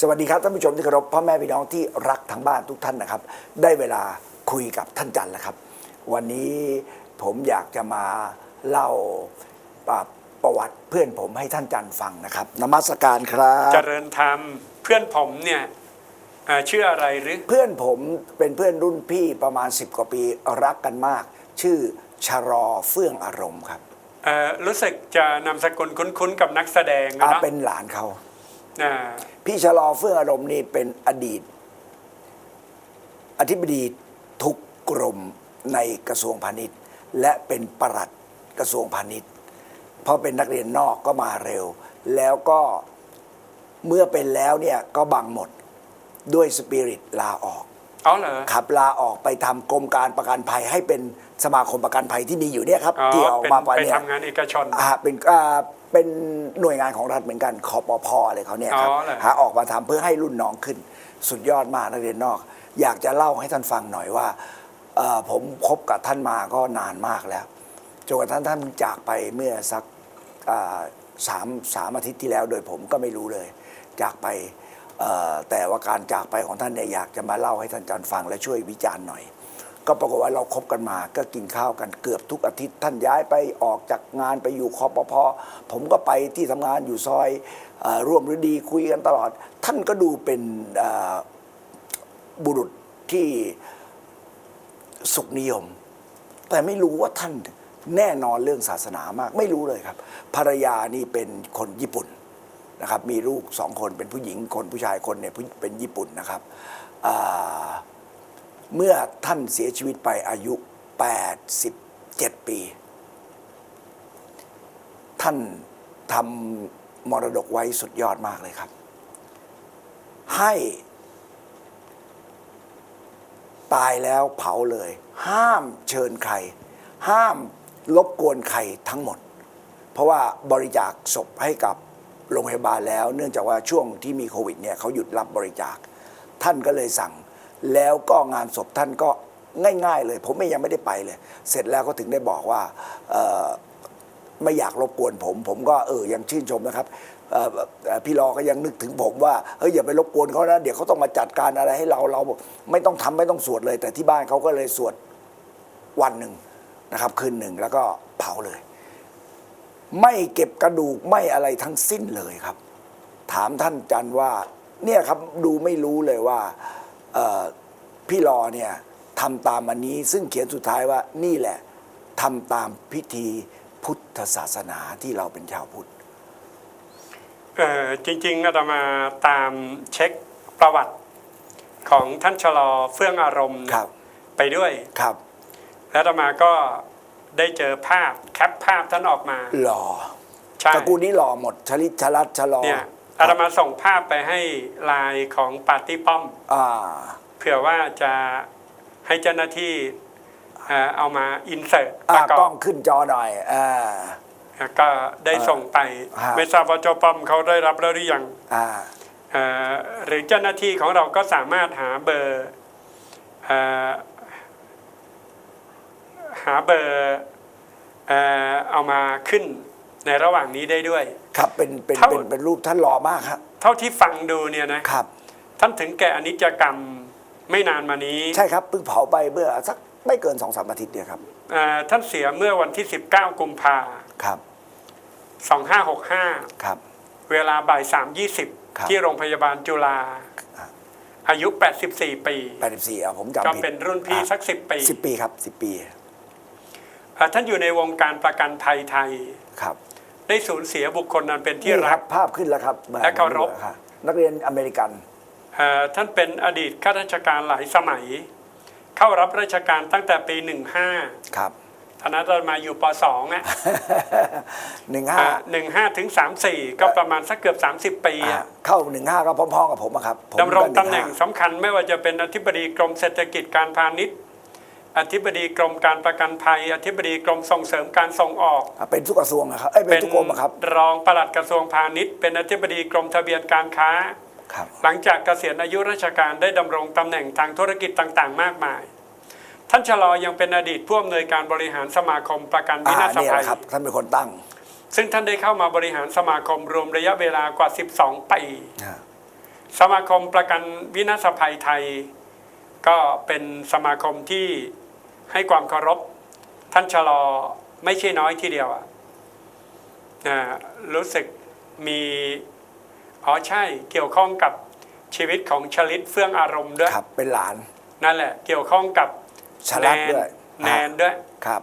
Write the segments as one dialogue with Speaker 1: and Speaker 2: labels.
Speaker 1: สวัสดีครับท่านผู้ชมที่เคารพพ่อแม่พี่น้องที่รักทั้งบ้านทุกท่านนะครับ ได้เวลาคุยกับท่านจันทร์แล้วครับ วันนี้ผมอยากจะมาเล่าอ่าประวัติเพื่อนผมให้ท่านจันทร์ฟังนะครับนมัสการครั
Speaker 2: เจ
Speaker 1: บ
Speaker 2: ริญธรรมเพื่อนผมเนี่ยเอ่อชื่ออะไรหรือ
Speaker 1: เพื่อนผมเป็นเพื่อนรุ่นพี่ประมาณ 10 กว่าปีรักกันมาก ชื่อชรอเฟื่องอารมณ์ครับ
Speaker 2: เอ่อรู้สึกจะนามสกุลคุ้นๆกับนักแสดงนะ
Speaker 1: อา
Speaker 2: เนาะ
Speaker 1: เป็นหลานเขา
Speaker 2: อ่า
Speaker 1: พี่ชะลอเฟื่องอารมณ์นี่เป็นอดีต อธิบดีทุกกรมในกระทรวงพาณิชย์ และเป็นปลัดกระทรวงพาณิชย์ เพราะเป็นนักเรียนนอกก็มาเร็ว แล้วก็เมื่อเป็นแล้วเนี่ยก็บังหมดด้วยสปิริตลาออก
Speaker 2: อ๋อเหรอ
Speaker 1: ขับลาออกไปทำกรมการประกันภัยให้เป็นสมาคมประกันภัยที่มีอยู่เนี่ยครับ
Speaker 2: อ๋อ
Speaker 1: ที่ออก
Speaker 2: เป็น
Speaker 1: มาไป
Speaker 2: ไป
Speaker 1: เนี่ย
Speaker 2: ทำงานเอกชน
Speaker 1: อ่าเป็นอ่าเป็นหน่วยงานของรัฐเหมือนกันคอปพอะไรเขาเนี่ยครับ
Speaker 2: อ๋อเหรอ
Speaker 1: หาออกมาทำเพื่อให้รุ่นน้องขึ้น สุดยอดมากนักเรียนนอก อยากจะเล่าให้ท่านฟังหน่อยว่าเอ่อผมคบกับท่านมาก็นานมากแล้วจนกระทั่งท่านจากไปเมื่อสักอ่าสามสามอาทิตย์ที่แล้ว โดยผมก็ไม่รู้เลย จากไปเอ่อ แต่ว่าการจากไปของท่านเนี่ยอยากจะมาเล่าให้ท่านจันฟังและช่วยวิจารณ์หน่อย ก็ปรากฏว่าเราคบกันมา ก็กินข้าวกันเกือบทุกอาทิตย์ ท่านย้ายไปออกจากงานไปอยู่คอปพอผมก็ไปที่ทำงานอยู่ซอยอร่วมฤดีคุยกันตลอด ท่านก็ดูเป็นบุรุษที่สุขนิยม แต่ไม่รู้ว่าท่านแน่นอนเรื่องศาสนามาก ไม่รู้เลยครับ ภรรยานี่เป็นคนญี่ปุ่น นะครับมีลูกสองคนเป็นผู้หญิงคนผู้ชายคนเนี่ยเป็นญี่ปุ่นนะครับเมื่อท่านเสียชีวิตไปอายุ 87 ปี ท่านทำมรดกไว้สุดยอดมากเลยครับ ให้ตายแล้วเผาเลย ห้ามเชิญใคร ห้ามรบกวนใครทั้งหมด เพราะว่าบริจาคศพให้กับ โรงพยาบาลแล้ว เนื่องจากว่าช่วงที่มีโควิดเนี่ยเขาหยุดรับบริจาค ท่านก็เลยสั่ง แล้วก็งานศพท่านก็ง่ายๆเลย ผมไม่ยังไม่ได้ไปเลย เสร็จแล้วก็ถึงได้บอกว่าไม่อยากรบกวนผม ผมก็เออยังชื่นชมนะครับเอ่อเอ่อพี่รอก็ยังนึกถึงผมว่าเฮ้ยอย่าไปรบกวนเขานะเดี๋ยวเขาต้องมาจัดการอะไรให้เราเราไม่ต้องทำไม่ต้องสวดเลย แต่ที่บ้านเขาก็เลยสวดวันหนึ่งนะครับ คืนหนึ่งแล้วก็เผาเลย ไม่เก็บกระดูกไม่อะไรทั้งสิ้นเลยครับ ถามท่านจันว่าเนี่ยครับดูไม่รู้เลยว่าเอ่อพี่รอเนี่ยทำตามอันนี้ซึ่งเขียนสุดท้ายว่านี่แหละทำตามพิธีพุทธศาสนาที่เราเป็นชาวพุทธ
Speaker 2: เอ่อจริงๆอาตมาตามเช็คประวัติของท่านชะลอเฟื่องอารมณ์
Speaker 1: ครับ
Speaker 2: ไปด้วย
Speaker 1: ครับ
Speaker 2: แล้วอาตมาก็ ได้เจอภาพแคปภาพท่านออกมา
Speaker 1: หล่อ
Speaker 2: ใช่
Speaker 1: ตระกูลนี้หล่อหมดชลิตชลัดชะลอ
Speaker 2: เนี่ยอาตมาส่งภาพไปให้ไลน์ของปาร์ตี้ป้อม
Speaker 1: อ่า
Speaker 2: เผื่อว่าจะให้เจ้าหน้าที่เอ่อเอามาอินเสิร์ตป
Speaker 1: อ่า
Speaker 2: ระก
Speaker 1: กล้
Speaker 2: อ
Speaker 1: อบงขึ้นจอหน่อยอ่า
Speaker 2: แล้วก็ได้ส่งไป
Speaker 1: ฮะ
Speaker 2: ไม่ทราบว่าเจ้าป้อมเขาได้รับแล้วหรือยัง
Speaker 1: อ่า
Speaker 2: เอ่อหรือเจ้าหน้าที่ของเราก็สามารถหาเบอร์เอ่อหาเบอร์เอ่อเอามาขึ้นในระหว่างนี้ได้ด้วย
Speaker 1: ครับเป็นเป็น
Speaker 2: เท่า
Speaker 1: เป็นเป็นรูปท่านหล่อมากครับ
Speaker 2: เท่าที่ฟังดูเนี่ยนะครับ ท่านถึงแก่อนิจกรรมไม่นานมานี้
Speaker 1: ใช่ครับเพิ่งเผาไปเมื่อสักไม่เกินสองสามอาทิตย์เนี่ยครับ
Speaker 2: เอ่อท่านเสียเมื่อวันที่ 19 กุมภา
Speaker 1: ครับ
Speaker 2: 2565
Speaker 1: ครับ
Speaker 2: เวลาบ่าย
Speaker 1: ครับ
Speaker 2: 3.20 ที่โรงพยาบาลจุฬาอายุ 84 ปี
Speaker 1: 84อะผมจำ
Speaker 2: ก็
Speaker 1: ผิด
Speaker 2: เป็นรุ่นพี่สัก 10 ปี
Speaker 1: สิบปีครับสิบปี
Speaker 2: อ่า ท่านอยู่ในวงการประกันภัยไทย
Speaker 1: ครับ
Speaker 2: ได้สูญเสียบุคคลนั้นเป็นที่
Speaker 1: นี่ค
Speaker 2: รั
Speaker 1: รั
Speaker 2: ก
Speaker 1: บภาพขึ้นแล้วครับ
Speaker 2: และเคารพ
Speaker 1: ครับนักเรียนอเมริกัน
Speaker 2: อ่าท่านเป็นอดีตข้าราชการหลายสมัย เข้ารับราชการตั้งแต่ปี 15
Speaker 1: ครับ
Speaker 2: ตอนนั้นเรามาอยู่ป .2 อะ
Speaker 1: หนึ่งห้า
Speaker 2: หนึ่งห้าถึงสามสี่ก็ประมาณสักเกือบ 30 ปีอะ
Speaker 1: เข้าหนึ่งห้าก็พร้อมๆกับผมอะครับผม
Speaker 2: ดำรง
Speaker 1: ก็
Speaker 2: ตำแหน่ง
Speaker 1: 15
Speaker 2: สำคัญไม่ว่าจะเป็นอธิบดีกรมเศรษฐกิจการพาณิชย์ อธิบดีกรมการประกันภัย อธิบดีกรมส่งเสริมการส่งออก
Speaker 1: อะเป็นทุกกระทรวงนะครับเอ้ยเป็นทุกกรมอะครับ
Speaker 2: รองปลัดกระทรวงพาณิชย์ เป็นอธิบดีกรมทะเบียนการค้า
Speaker 1: ครับ
Speaker 2: หลังจากเกษียณอายุราชการได้ดำรงตำแหน่งทางธุรกิจต่างๆ มากมาย ท่านชะลอยังเป็นอดีตผู้อำนวยการบริหารสมาคมประกันวิ
Speaker 1: อ่า
Speaker 2: นาศ
Speaker 1: เนี่ย
Speaker 2: ภั
Speaker 1: แห
Speaker 2: ย
Speaker 1: ละครับ ท่านเป็นคนตั้ง
Speaker 2: ซึ่งท่านได้เข้ามาบริหารสมาคมรวมระยะเวลากว่า 12 ปี
Speaker 1: อ่า
Speaker 2: สมาคมประกันวินาศภัยไทย ก็เป็นสมาคมที่ ให้ความเคารพ ท่านชะลอไม่ใช่น้อยทีเดียวอะอ่ารู้สึกมีอ๋อใช่เกี่ยวข้องกับชีวิตของชลิตเฟื่องอารมณ์ด้วย
Speaker 1: ครับเป็นหลาน
Speaker 2: นั่นแหละ เกี่ยวข้องกับ
Speaker 1: ชลัดด้วย
Speaker 2: แนนด้วย
Speaker 1: ครับ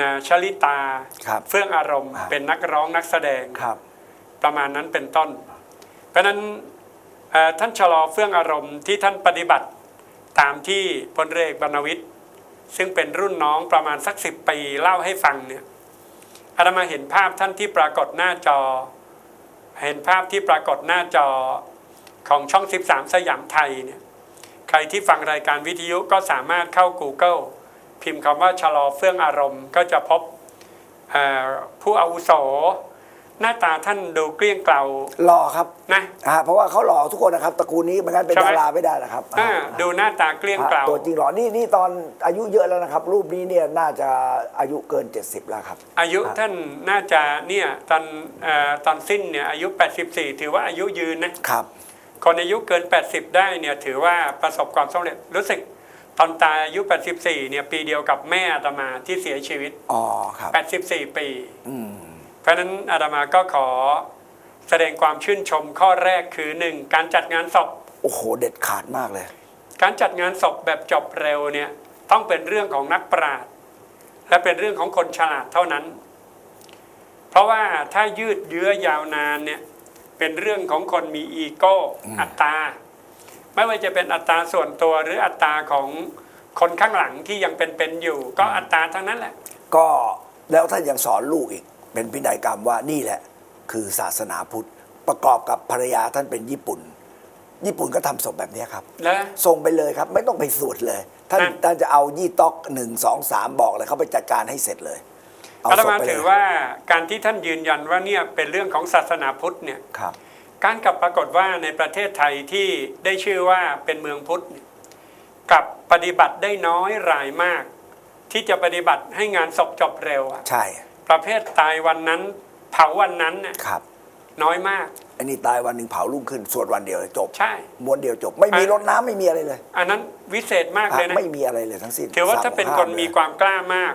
Speaker 2: นะชลิตา
Speaker 1: ครับ
Speaker 2: เฟื่องอารมณ์
Speaker 1: ครับ
Speaker 2: เป็นนักร้องนักแสดง
Speaker 1: ครับ
Speaker 2: ประมาณนั้นเป็นต้น เพราะฉะนั้นเอ่อท่านชะลอเฟื่องอารมณ์ที่ท่านปฏิบัติตามที่พลเรกบรรณวิทย์ ซึ่งเป็นรุ่นน้องประมาณสักสิบปีเล่าให้ฟังเนี่ยอาตมาเห็นภาพท่านที่ปรากฏหน้าจอ เห็นภาพที่ปรากฏหน้าจอของช่อง 13 สยามไทยเนี่ยใครที่ฟังรายการวิทยุก็สามารถเข้า Google พิมพ์คำว่าชะลอเฟื่องอารมณ์ ก็จะพบผู้อาวุโส หน้าตาท่านดูเกลี้ยงเกลา
Speaker 1: หล่อครับ
Speaker 2: นะ
Speaker 1: อ่าเพราะว่าเขาหล่อทุกคนนะครับตระกูลนี้ไม่งั้นเป็น
Speaker 2: ใช่ไหม
Speaker 1: ดาราไม่ได้นะครับ
Speaker 2: อ่าดูหน้าตาเกลี้ยงเกลา
Speaker 1: ตัวจริงหล่อนี่นี่ตอนอายุเยอะแล้วนะครับ รูปนี้เนี่ยน่าจะอายุเกิน 70 แล้วครับ
Speaker 2: อายุท่านน่าจะเนี่ยตอนเออตอนสิ้นเนี่ยอายุ 84 ถือว่าอายุยืนนะครับคนอายุเกิน 80 ได้เนี่ยถือว่าประสบความสำเร็จรู้สึกตอนตายอายุ 84 เนี่ยปีเดียวกับแม่อาตมาที่เสียชีวิต
Speaker 1: อ๋อครับ
Speaker 2: 84 ปี
Speaker 1: อืม
Speaker 2: เพ ราะฉะนั้นอาตมาก็ขอแสดงความชื่นชมข้อแรกคือ 1. การจัดงานศพ
Speaker 1: โอ้โหเด็ดขาดมากเลย
Speaker 2: การจัดงานศพแบบจบเร็วเนี่ยต้องเป็นเรื่องของนักปราชญ์และเป็นเรื่องของคนฉลาดเท่านั้น เพราะว่าถ้ายืดเยื้อยาวนานเนี่ยเป็นเรื่องของคนมีอีโก้อัตตา ไม่ว่าจะเป็นอัตราส่วนตัวหรืออัตราของคนข้างหลังที่ยังเป็นๆอยู่ ก็อัตราทั้งนั้นแหละ
Speaker 1: ก็แล้วท่านยังสอนลูกอีก เป็นพินัยกรรมว่านี่แหละ คือศาสนาพุทธ ประกอบกับภรรยาท่านเป็นญี่ปุ่น ญี่ปุ่นก็ทำศพแบบนี้ครับ
Speaker 2: และ
Speaker 1: ส่งไปเลยครับ ไม่ต้องไปสวดเลย ท่าน
Speaker 2: นั่น
Speaker 1: ท่านจะเอายี่ต๊อกหนึ่งสองสามบอกเลยเขาไปจัดการให้เสร็จเลยเอา
Speaker 2: อาต
Speaker 1: ศพ
Speaker 2: มา
Speaker 1: ไปเล
Speaker 2: ถือยว่าการที่ท่านยืนยันว่าเนี่ยเป็นเรื่องของศาสนาพุทธเนี่ย
Speaker 1: ครับ
Speaker 2: การกลับปรากฏว่าในประเทศไทยที่ได้ชื่อว่าเป็นเมืองพุทธเนี่ยกลับปฏิบัติได้น้อยรายมาก ที่จะปฏิบัติให้งานศพจบเร็วอะ
Speaker 1: ใช่
Speaker 2: ประเภทตายวันนั้น เผาวันนั้นน่ะ
Speaker 1: ครับ
Speaker 2: น้อยมาก
Speaker 1: อันนี้ตายวันหนึ่งเผารุ่งขึ้นสวดวันเดียวเลยจบ
Speaker 2: ใช่
Speaker 1: ม้วนเดียวจบ ไม่มีรดน้ำไม่มีอะไรเลย
Speaker 2: อันนั้นวิเศษมากเลยนะ
Speaker 1: ไม่มีอะไรเลยทั้งสิ้น
Speaker 2: ถือว่าถ้า
Speaker 1: สั่ง
Speaker 2: เป็น
Speaker 1: ห้
Speaker 2: คน
Speaker 1: เลย
Speaker 2: มีความกล้ามาก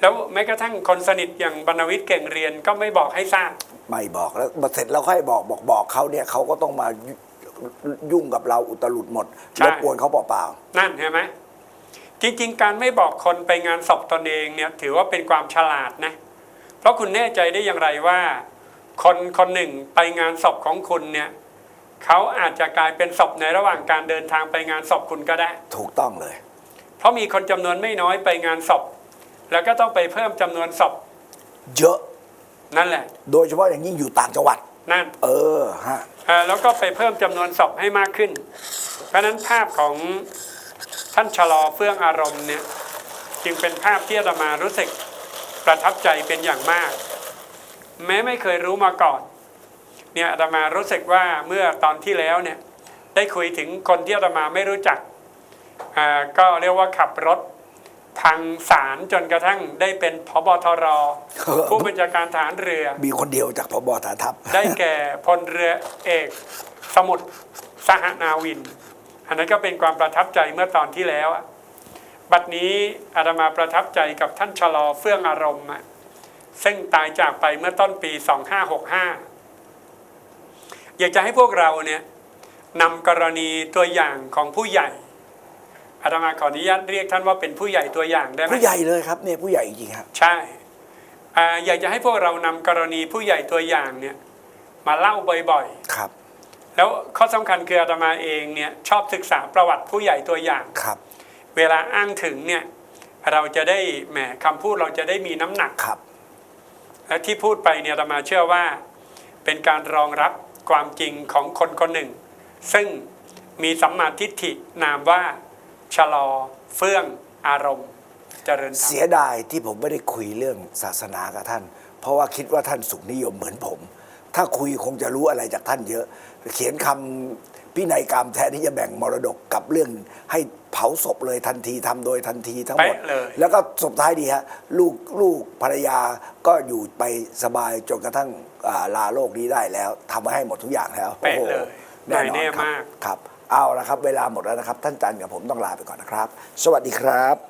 Speaker 2: แล้วแม้กระทั่งคนสนิทอย่างบรรณวิทย์เก่งเรียนก็ไม่บอกให้ทราบ
Speaker 1: ไม่บอกแล้วเสร็จแล้วค่อยบอกบอกบอกเขาเนี่ยเขาก็ต้องมายุ่งกับเราอุตลุดหมด
Speaker 2: ใช่
Speaker 1: รบกวนเขาเปล่า
Speaker 2: นั่นเห็นไหมจริง ๆ การไม่บอกคนไปงานศพตนเองเนี่ยถือว่าเป็นความฉลาดนะ เพราะคุณแน่ใจได้อย่างไรว่า คนคนหนึ่งไปงานศพของคุณเนี่ยเขาอาจจะกลายเป็นศพในระหว่างการเดินทางไปงานศพคุณก็ได้
Speaker 1: ๆถูกต้องเลย
Speaker 2: เพราะมีคนจำนวนไม่น้อยไปงานศพแล้วก็ต้องไปเพิ่มจำนวนศพ
Speaker 1: เยอะ
Speaker 2: นั่นแหละ
Speaker 1: โดยเฉพาะอย่างยิ่งอยู่ต่างจังหวัด
Speaker 2: นั่น
Speaker 1: เออฮะ
Speaker 2: เอ่อแล้วก็ไปเพิ่มจำนวนศพให้มากขึ้น เพราะฉะนั้นภาพของท่านชะลอเฟื่องอารมณ์เนี่ยจึงเป็นภาพที่อาตมารู้สึก ประทับใจเป็นอย่างมาก แม้ไม่เคยรู้มาก่อนเนี่ยอาตมารู้สึกว่าเมื่อตอนที่แล้วเนี่ยได้คุยถึงคนที่อาตมาไม่รู้จักอ่าก็เรียกว่าขับรถพังศาลจนกระทั่งได้เป็นพบทร ผู้บัญชาการฐานเรือ
Speaker 1: มีคนเดียวจากพบฐานทัพ
Speaker 2: ได้แก่พลเรือเอก สมุทรสหนาวิน อันนั้นก็เป็นความประทับใจเมื่อตอนที่แล้วอะ บัดนี้อาตมาประทับใจกับท่านชะลอเฟื่องอารมณ์อะซึ่งตายจากไปเมื่อต้นปี 2565 อยากจะให้พวกเราเนี่ยนำกรณีตัวอย่างของผู้ใหญ่อาตมาขออนุญาตเรียกท่านว่าเป็นผู้ใหญ่ตัวอย่างได้ไหม
Speaker 1: ผู้ใหญ่เลยครับเนี่ยผู้ใหญ่จริงๆครับ
Speaker 2: ใช่อ่าอยากจะให้พวกเรานำกรณีผู้ใหญ่ตัวอย่างเนี่ยมาเล่าบ่อย
Speaker 1: ครับ
Speaker 2: ๆแล้วข้อสำคัญคืออาตมาเองเนี่ยชอบศึกษาประวัติผู้ใหญ่ตัวอย่าง
Speaker 1: ครับ
Speaker 2: เวลาอ้างถึงเนี่ยเราจะได้แหมคำพูดเราจะได้มีน้ำหนัก
Speaker 1: ครับ
Speaker 2: และที่พูดไปเนี่ยอาตมาเชื่อว่า เป็นการรองรับความจริงของคนคนหนึ่ง ซึ่งมีสัมมาทิฏฐินามว่า ชะลอ เฟื่องอารมณ์ เจริญธรรม
Speaker 1: เสียดายที่ผมไม่ได้คุยเรื่องศาสนากับท่าน เพราะว่าคิดว่าท่านสุขนิยมเหมือนผม ถ้าคุยคงจะรู้อะไรจากท่านเยอะ เขียนคำ พินัยกรรมแทนที่จะแบ่งมรดกกับเรื่องให้เผาศพเลยทันทีทำโดยทันทีทั้งหมด
Speaker 2: เป๊ะเลย
Speaker 1: แล้วก็ศพท้ายดีฮะลูกลูกภรรยาก็อยู่ไปสบายจนกระทั่งอ่าลาโลกนี้ได้แล้วทำให้หมดทุกอย่างแล้ว
Speaker 2: เป๊ะ
Speaker 1: โอ้โห
Speaker 2: เลยหน่อยแน่
Speaker 1: ครับ
Speaker 2: มาก
Speaker 1: ครับ เอาละครับ เวลาหมดแล้วนะครับ ท่านจันกับผมต้องลาไปก่อนนะครับ สวัสดีครับ